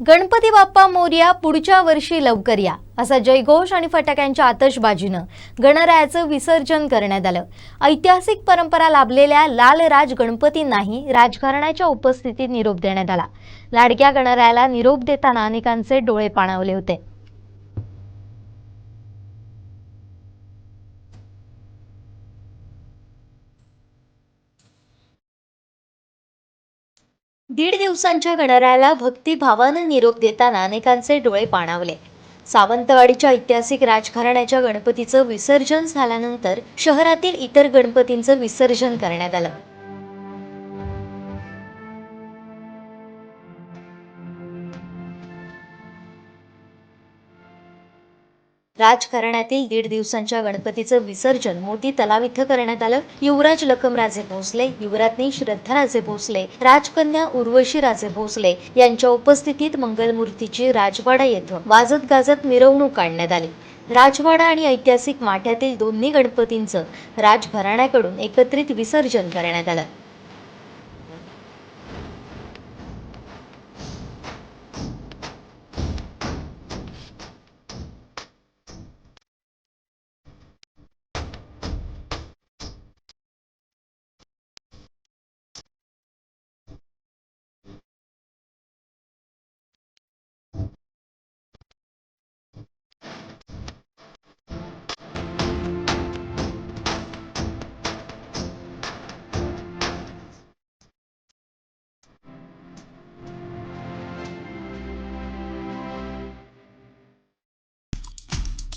गणपती बाप्पा मोर्या पुढच्या वर्षी लवकर या असा जयघोष आणि फटाक्यांच्या आतषबाजीनं गणरायाचं विसर्जन करण्यात आलं. ऐतिहासिक परंपरा लाभलेल्या लाल राज गणपतींनाही राजघराण्याच्या उपस्थितीत निरोप देण्यात आला. लाडक्या गणरायाला निरोप देताना अनेकांचे डोळे पाणावले होते. दीड दिवसांच्या गणरायाला भक्तिभावानं निरोप देताना अनेकांचे डोळे पाणावले. सावंतवाडीच्या ऐतिहासिक राजघराण्याच्या गणपतीचं विसर्जन झाल्यानंतर शहरातील इतर गणपतींचं विसर्जन करण्यात आलं. राजघराण्यातील दीड दिवसांच्या गणपतीचं विसर्जन मोती तलाव इथं करण्यात आलं. युवराज लखमराजे भोसले युवराज्ञी श्रद्धाराजे भोसले राजकन्या उर्वशी राजे भोसले यांच्या उपस्थितीत मंगलमूर्तीची राजवाडा येथं वाजत गाजत मिरवणूक काढण्यात आली. राजवाडा आणि ऐतिहासिक माठ्यातील दोन्ही गणपतींचं राजघराण्याकडून एकत्रित विसर्जन करण्यात आलं.